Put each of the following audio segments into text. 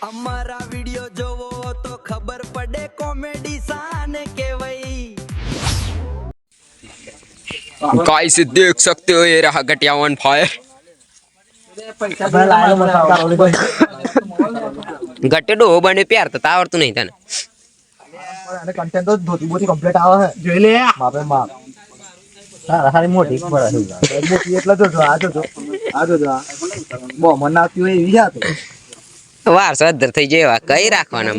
અમારા વિડિયો જોવો તો ખબર પડે કોમેડી શાને કહેવાય गाइस देख सकते हो ये रहा गटिया ऑन फायर ગટે ડોહો બને પ્યાર તો આવડતું નહીં તને અને content તો ધોતી બોતી complete આવે છે. જોઈ લે માપે માપ. સારા સારી મોટી પડે છે. મોટી એટલે જોજો, આ જોજો. આ જોજો, આ. બહુ મન આવતી હોય એવી છે આ તો. વારસો અધર થઈ જાય એવા. કઈ રાખવાના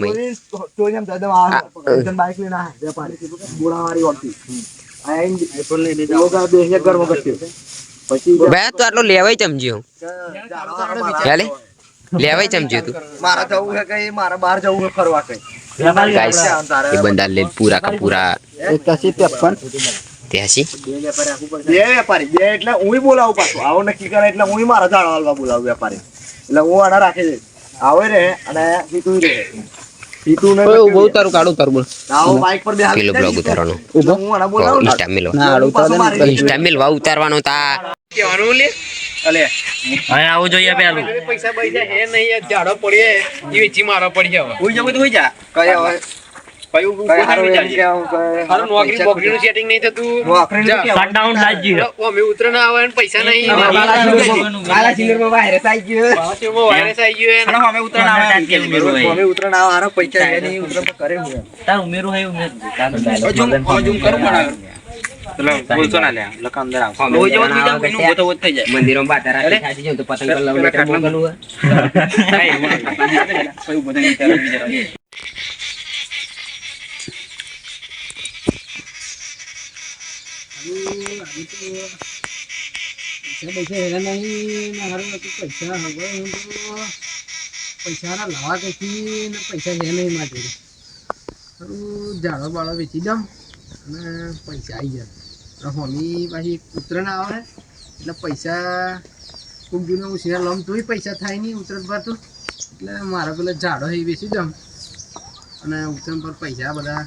ભાઈ તો આટલો લેવાય ચમજ્યો ચાલે લેવાય ચમજ્યો તું? મારા જવું છે કઈ? મારા બહાર જવું છે ફરવા કઈ? એ લે પૂરા કા પૂરા. એકાસી ત્રેપન હું બોલાવું પાછું. આવો નક્કી કરે એટલે હું મારા જાળવા બોલાવું વેપારી. એટલે હું આના રાખી દઈશ આવે રે અને હિતુ રે. હિતુ ને બહુ તારું કાઢું તારું બોલ. આવો પર પેલો બ્લોગ ઉતારવાનો. હું આના બોલાવું ઇન્સ્ટા મેલો. ના, આડું જોઈએ પેલું. પૈસા પૈસા હે નહીં ઝાડો પડીએ એ વેચી મારો પડી જાવ હોઈ જાવ તો હોઈ જા. કઈ હવે કયું કઈ હારું હું કઈ હારું નોકરી બોકરીનું setting નહીં થતું. નોકરીનું જા. કેવું? શટડાઉન લાગ્યું અમે ઉતરે ના આવે ને પૈસા નહીં. બાલાસિંગરમાં વાયરસ આવી ગયો. બાલાસિંગમાં વાયરસ આવી ગયો એને. અમે આવે ટાઈમ કે ઉમેરું અમે ઉતરણ આવા. હારા પૈસા છે નહીં ઉતરણ કરે હું. તાર ઉમેરું હે ઉમેર. હજુમ હજુમ કરું પણ ચલો બોલતો ના લે લખા અંદર આવ હોઈ જાવ તો બીજા કોઈનું ગોતો ગોત થઈ જાય મંદિરો માં પૈસા હેરા નહીં હારું તો લવ લેટર મોકલું હે. કયું બધા વિચારો વિચારો પૈસા લાવા કઈથી ને પૈસા છે નહીં માટે. સારું ઝાડો બાળો વેચી દઉં અને પૈસા આવી જાય હોમી પાછી ઉતરણ આવે એટલે પૈસા ખૂબ જૂનો ઉછીના લઉં તોય પૈસા થાય નહીં ઉતરણ પર તો એટલે મારે પેલો ઝાડો એ વેચી દઉં અને ઉતરણ પર પૈસા બધા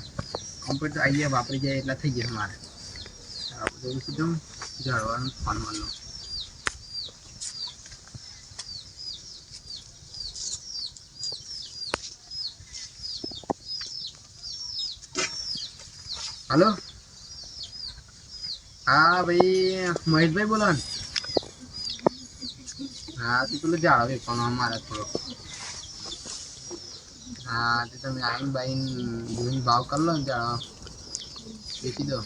કમ્પ્લીટ આવી જાય વાપરી જાય એટલા થઈ જાય મારે આ બધું જાળવાનું ઝાડવાનું હલો? હા, ભાઈ, મહેશભાઈ બોલો ને. હા, તે પેલો જાળવે પણ અમારે થોડો. હા, તે તમે આઈન બાઈન ભાવ કરી લો ને જાળો. વેચી દો.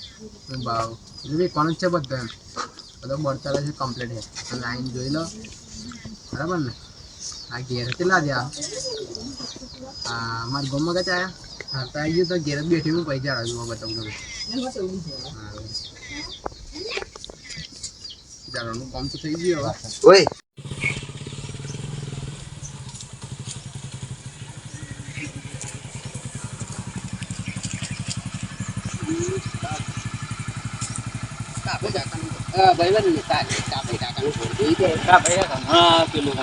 શું ભાવ એટલે કોણ છે બધો એમ. બધો બળ ચાલે છે કમ્પ્લીટ છે તમે આઈન જોઈ લો. બરાબર ને? આ ઘેર કેટલા દ્યા હા મારા ગામમાં કચ્છ આવ્યા હા, તો આવી ગયો તો ઘેર બેઠી હું પૈસા રાજુમાં બતાવું તમે કામ તો થઈ ગયું હવે. ઓય. હા પેલું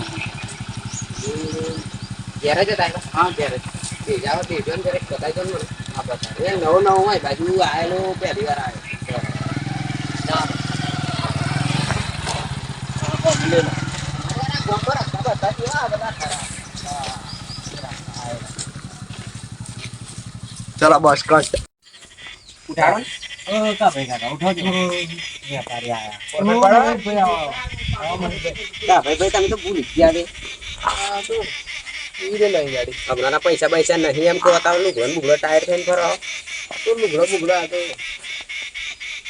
ઘેરે જતા આવ્યા? હા ત્યારે ભેજાઓ ભેજો ને જરીક બતાવી દો ને આ બતાવો. એ નવો નવો હોય બાજુ આયેલો પહેલી વાર આવ્યો ચલો, બસ, કટ ઉઠાડો ભાઈ તમે તો ભૂલી પૈસા પૈસા નહીં એમ કહો તાવ લુગડો બુગડો ટાયર થઈને ફરો તો લુગડો બુગડો હતો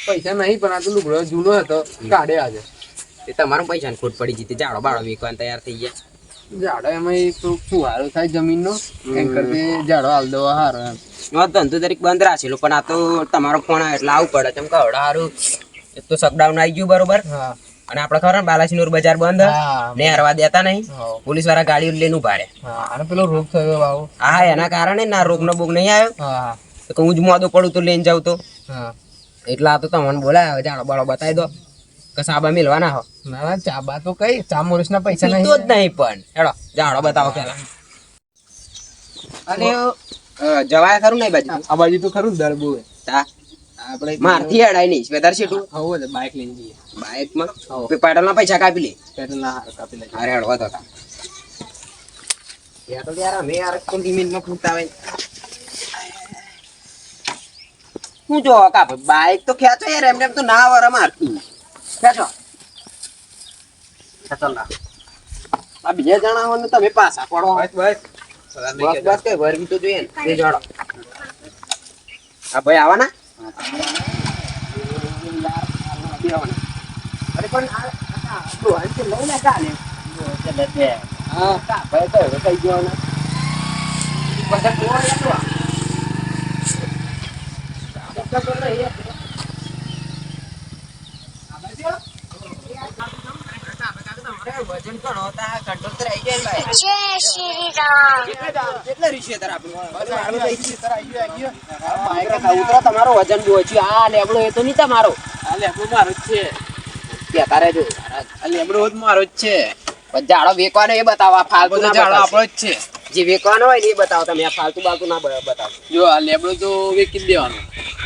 પૈસા નહીં પણ આ તો લુગડો જૂનો હતો કાઢે આજે એ તમારા પૈસાની ખોટ પડી જતી જાડો બાળો વેકવાન તૈયાર થઈ ગયા ઝાડો એમાં તો ફુવારો થાય જમીનનો એમ કરતી ઝાડો હાલ દો હારો એમ. ધંધો દરેક બંધ રાખેલો પણ આ તો તમારો ફોન આવે એટલે આવું પડે. ચમ કવડે સારું એક તો શકડાઉન આવી ગયું બરોબર. અને આપણે ખબર ને બાલાસિનોર બજાર બંધ. ને હરવા દેતા નહીં. પોલીસવાળા ગાડી લઈને ઊભા રે અને પેલો રોગ થયો બાબુ હા એના કારણે ના રોગ નો બોગ નહીં આવ્યો. તો હું જ મોદો પડું તો લઈને જાઉં તો. એટલે આ તો તમને બોલાવે જાણો બાળો બતાવી દો. કે સાબા મિલવાના હો. ના ના ચા તો કઈ ચા મોરસના પૈસા પીતો જ નહીં. નહીં પણ. હેડો જાણો બતાવો પેલા. અને જવાય ખરું નહીં બાજુ આ બાજુ તો ખરું દર બહુ. તા. આપણે મારથી અડાય નહીં સ્વેટર શીટું તો? બાઇક લઈને જઈએ. બાઇકમાં? પેટ્રોલ ના પૈસા કાપી લે? પેટ્રોલ ના કાપી લે. અરે હળવા તો તા. યાર તો યાર મે યાર તો લિમિટમાં ફૂટતા હોય. હું જો કાપ બાઈક તો ખેંચો યાર એમને એમ તો ના વર મારતું ખેંચો. ખેંચો ના આ બીજા જણા હોય ને તમે પાછા પડો. બસ બસ. બસ કઈ વર્ગી તો જોઈએ ને. જોડો આ ભાઈ આવવાના અરે પણ લઈ ચાલે હા કા ભાઈ તો હવે કઈ ગયો ને બધા કોણ લેતો આ? બધા તો નહીં યાર. વજન ઘણો તા કંટ્રોલ તો રહી જાય ને ભાઈ. કેટલા રીશે તાર આપણું? ઉતરો તમારો વજન બહુ ઓછું. આ લેબડો એ તો નહીં તમારો આ લેબડો મારો જ છે કહેતા રહેજો. આ લેબડો જ મારો જ છે જાડો વેકવાનો એ બતાવો આ ફાલતુ આપણો જ છે જે વેકવાનો હોય ને એ બતાવો તમે આ ફાલતુ બાલતુ ના બતાવો જો આ લેબડો તો વેકી જ દેવાનો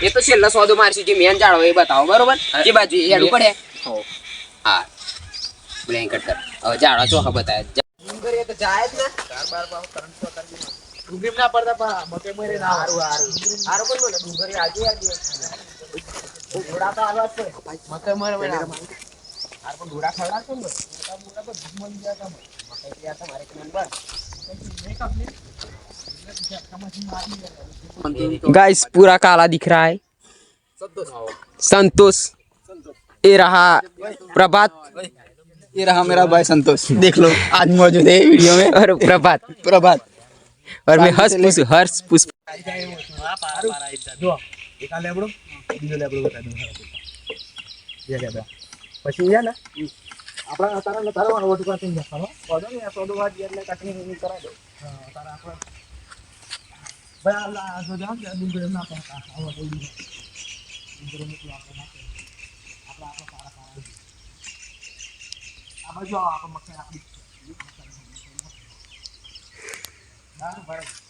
એ તો છેલ્લો સોદો મારશું જે મેન જાડો એ બતાવો બરોબર જે બાજુ એ પડે હા બ્લેન્કેટ કર હવે જાડો ચોખા બતાવે ડુંગર એ તો જાય જ ને ડુંગળી ના પડતા પણ મકે મરે ના હારું હારું હારું પણ મને ડુંગર એ આજુ આજુ ઘોડા તો હાલવા જ પડે મકે મરે મરે હાર પણ ઘોડા ખવડાવશો ને મોટા મોટા તો દુશ્મન ગયા તમે મકાઈ ગયા તમારે કે નંબર गाइस पूरा काला दिख रहा है संतोष ये रहा प्रभात ये रहा मेरा भाई संतोष देख लो आज मौजूद है वीडियो में और प्रभात प्रभात और मैं हर्ष पुष्प हर्ष पुष्प એક આ લેબડો બીજો લેબડો બતાવી દઉં બે લેબડા પછી છે ને આપણે તારા તારા વોટ કાઢી નાખવાનો વાંધો નહીં આ સોદો વાત એટલે કાઢી કરાવી દો હા તારા આપણે ભાઈ આ આ જો જામ કે ડુંગળી ના પડતા આવો તો ડુંગળી મૂકી આપણે નાખે આપણે આપણે સારા સારા આ બાજુ આવો આપણે મકાઈ આપણી દારૂ ભરાય